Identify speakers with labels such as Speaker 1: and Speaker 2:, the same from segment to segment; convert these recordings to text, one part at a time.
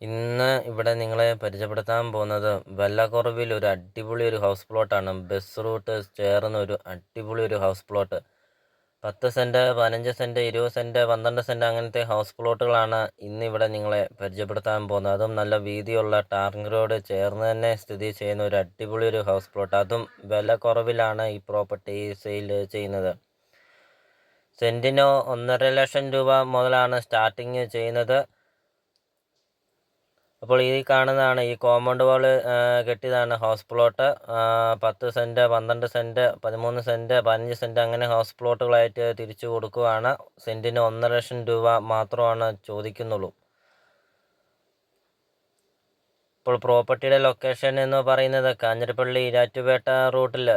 Speaker 1: ഇന്ന് ഇവിടെ നിങ്ങളെ പരിചയപ്പെടുത്താൻ പോകുന്നത് വെള്ളക്കുറവിൽ ഒരു അടിപൊളി ഒരു ഹൗസ് പ്ലോട്ടാണ് ബസ് റൂട്ട് ചേർന്ന ഒരു അടിപൊളി ഒരു ഹൗസ് പ്ലോട്ട് പത്ത് സെന്റ് പതിനഞ്ച് സെന്റ് ഇരുപത് സെന്റ് പന്ത്രണ്ട് സെന്റ് അങ്ങനത്തെ ഹൗസ് പ്ലോട്ടുകളാണ് ഇന്ന് ഇവിടെ നിങ്ങളെ പരിചയപ്പെടുത്താൻ പോകുന്നത്. അതും നല്ല വീതിയുള്ള ടാറിംഗ് റോഡ് ചേർന്ന് തന്നെ സ്ഥിതി ചെയ്യുന്ന ഒരു അടിപൊളി ഒരു ഹൗസ് പ്ലോട്ട് അതും വിലക്കുറവിലാണ് ഈ പ്രോപ്പർട്ടി സെയിൽ ചെയ്യുന്നത്. സെന്റിനോ ഒന്നര ലക്ഷം രൂപ മുതലാണ് സ്റ്റാർട്ടിങ് ചെയ്യുന്നത്. അപ്പോൾ ഈ കാണുന്നതാണ് ഈ കോമ്പൗണ്ട് വാൾ കെട്ടിയതാണ് ഹൗസ് പ്ലോട്ട് പത്ത് സെന്റ് പന്ത്രണ്ട് സെന്റ് പതിമൂന്ന് സെന്റ് പതിനഞ്ച് സെന്റ് അങ്ങനെ ഹൗസ് പ്ലോട്ടുകളായിട്ട് തിരിച്ചു കൊടുക്കുകയാണ് സെന്റിന് ഒന്നര ലക്ഷം രൂപ മാത്രമാണ് ചോദിക്കുന്നുള്ളൂ. ഇപ്പോൾ പ്രോപ്പർട്ടിയുടെ ലൊക്കേഷൻ എന്ന് പറയുന്നത് കാഞ്ഞിരപ്പള്ളി ഇരാറ്റുപേട്ട റൂട്ടിൽ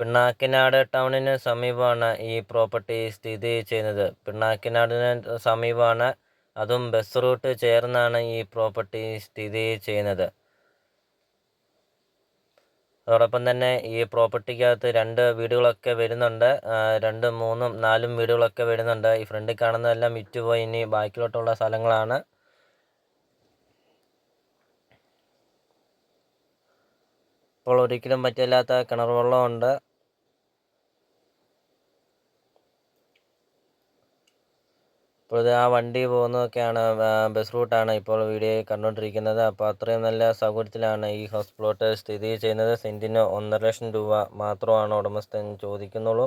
Speaker 1: പിണ്ണാക്കിനാട് ടൗണിന് സമീപമാണ് ഈ പ്രോപ്പർട്ടി സ്ഥിതി ചെയ്യുന്നത്. പിണ്ണാക്കിനാടിന് സമീപമാണ് അതും ബസ് റൂട്ട് ചേർന്നാണ് ഈ പ്രോപ്പർട്ടി സ്ഥിതി ചെയ്യുന്നത്. അതോടൊപ്പം തന്നെ ഈ പ്രോപ്പർട്ടിക്കകത്ത് രണ്ട് വീടുകളൊക്കെ വരുന്നുണ്ട്. രണ്ടും മൂന്നും നാലും വീടുകളൊക്കെ വരുന്നുണ്ട്. ഈ ഫ്രണ്ടിൽ കാണുന്നതെല്ലാം വിറ്റുപോയി. ഇനി ബാക്കിലോട്ടുള്ള സ്ഥലങ്ങളാണ്. ഇപ്പോൾ ഒരിക്കലും പറ്റില്ലാത്ത കിണർ വെള്ളമുണ്ട്. ഇപ്പോൾ ആ വണ്ടി പോകുന്നതൊക്കെയാണ് ബസ് റൂട്ടാണ് ഇപ്പോൾ വീഡിയോ കണ്ടുകൊണ്ടിരിക്കുന്നത് അപ്പോൾ അത്രയും നല്ല സൗകര്യത്തിലാണ് ഈ ഹൗസ് പ്ലോട്ട് സ്ഥിതി ചെയ്യുന്നത്. സെന്റിന് ഒന്നര ലക്ഷം രൂപ മാത്രമാണ് ഉടമസ്ഥൻ ചോദിക്കുന്നുള്ളൂ.